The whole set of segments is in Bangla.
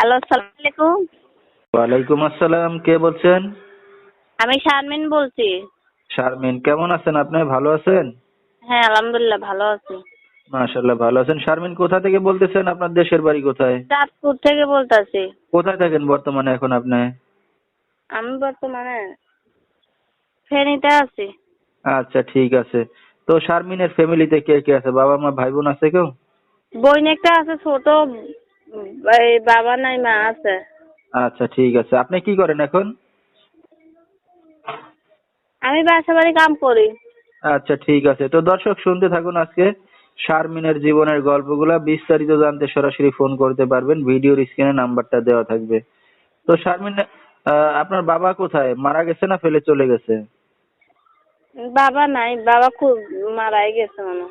হ্যালো আসসালামু আলাইকুম ওয়ালাইকুম আসসালাম কে বলছেন? আমি শারমিন বলছি। শারমিন কেমন আছেন আপনি? ভালো আছেন? হ্যাঁ আলহামদুলিল্লাহ ভালো আছি। মাশাল্লাহ ভালো আছেন। শারমিন কোথা থেকে বলতেছেন আপনার দেশের বাড়ি কোথায়? চাঁদপুর থেকে বলতেছি। কোথায় থাকেন বর্তমানে এখন আপনি? আমি বর্তমানে ফেনীতে আছি। আচ্ছা ঠিক আছে। তো শারমিনের ফ্যামিলিতে কে কে আছে? বাবা মা ভাই বোন আছে কেউ? বোন একটা আছে ছোট এই বাবা নাই মা আছে। আচ্ছা ঠিক আছে। আপনি কি করেন এখন? আমি বাসা বাড়ি কাম করি। আচ্ছা ঠিক আছে। তো দর্শক শুনতে থাকুন আজকে শারমিনের জীবনের গল্পগুলা। বিস্তারিত জানতে সরাসরি ফোন করতে পারবেন। ভিডিওর স্ক্রিনে নাম্বারটা দেওয়া থাকবে। তো শারমিন আপনার বাবা কোথায়? মারা গেছে না ফেলে চলে গেছে? বাবা নাই। বাবা খুব মারাই গেছে মানে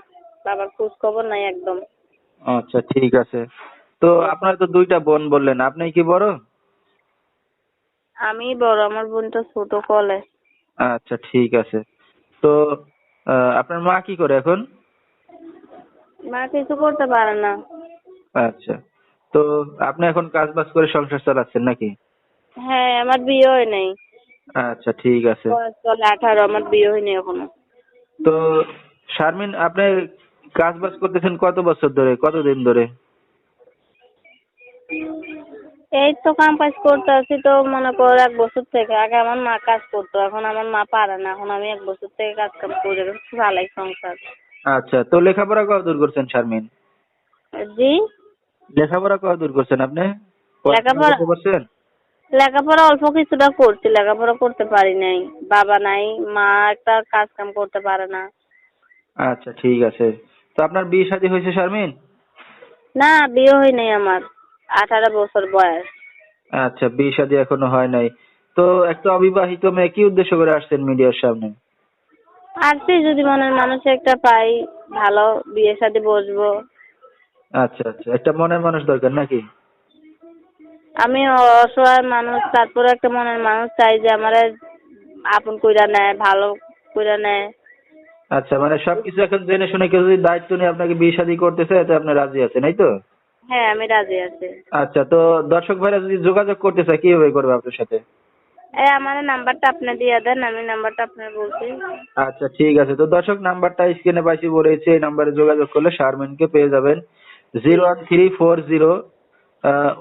বাবার খোঁজ খবর নাই একদম। আচ্ছা ঠিক আছে। তো আপনার তো দুইটা বোন বললেন আপনি কি বড়? আমি বড় আমার বোনটা ছোট কলে। আচ্ছা ঠিক আছে। তো আপনার মা কি করে এখন? মা কিছু করতে পারে না। আচ্ছা। তো আপনি এখন কাজ বাজ করে সংসার চালাচ্ছেন নাকি? হ্যাঁ আমার বিয়ে হয় নাই। আচ্ছা ঠিক আছে। চলে আঠারো আমার বিয়ে হয়নি এখনও। তো শারমিন আপনি কাজ বাজ করতেছেন কত বছর ধরে? কতদিন ধরে? এই তো কাম কাজ করতে আছি তো মনে কর এক বছর থেকে। আগে আমার মা কাজ করতো এখন আমার মা পারে না। এখন আমি এক বছর থেকে কাজ কাম করে চালাই সংসার। আচ্ছা তো লেখাপড়া কত দূর করছেন শারমিন? জি? লেখাপড়া কত দূর করছেন আপনি? লেখাপড়া- করছেন লেখাপড়া অল্প কিছুটা করছি লেখাপড়া করতে পারি নাই। বাবা নাই মা একটা কাজ কাম করতে পারে না। আচ্ছা ঠিক আছে। তো আপনার বিয়ে শাদী হয়েছে শারমিন? না বিয়ে হয় নাই আমার। আঠারো বছর বয়স। আচ্ছা বিয়ে শাদী এখনও হয় নাই। তো একটা অবিবাহিত মেয়ে কি উদ্দেশ্য করে আসছেন মিডিয়ার সামনে? আসছি যদি মনের মানুষ একটা পাই ভালো বিয়ে সাথে বসবো। আচ্ছা আচ্ছা একটা মনের মানুষ দরকার নাকি? আমি অসহায় মানুষ তারপরে একটা মনের মানুষ চাই যে আমার আপন কইরা নেয় ভালো কইরা নেয়। আচ্ছা মানে সবকিছু এখন জেনে শুনে কেউ যদি দায়িত্ব নিয়ে আপনাকে বিয়ে শাদী করতেছে এতে আপনি রাজি আছেন এই তো? হ্যাঁ আমি রাজি আছি। আচ্ছা তো দর্শক ভাইরা যদি যোগাযোগ করতে চায় কীভাবে করবে আপনার সাথে? এই আমার নাম্বারটা আপনি দিয়ে দেন আমি নাম্বারটা আপনার বলছি। আচ্ছা ঠিক আছে। তো দর্শক নাম্বারটা স্ক্রিনে পাইছি বলেছে এই নাম্বারে যোগাযোগ করলে শারমিনকে পেয়ে যাবেন। Zero one three four zero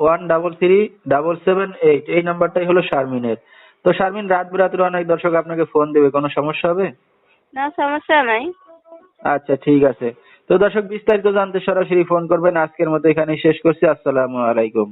one double three double seven eight. এই নাম্বারটাই হলো শারমিনের। তো শারমিন রাত বিরাত্রে অনেক দর্শক আপনাকে ফোন দেবে কোনো সমস্যা হবে? না সমস্যা নাই। আচ্ছা ঠিক আছে। তো দর্শক বিস্তারিত জানতে সরাসরি ফোন করবেন। আজকের মতো এখানেই শেষ করছি। আসসালামু আলাইকুম।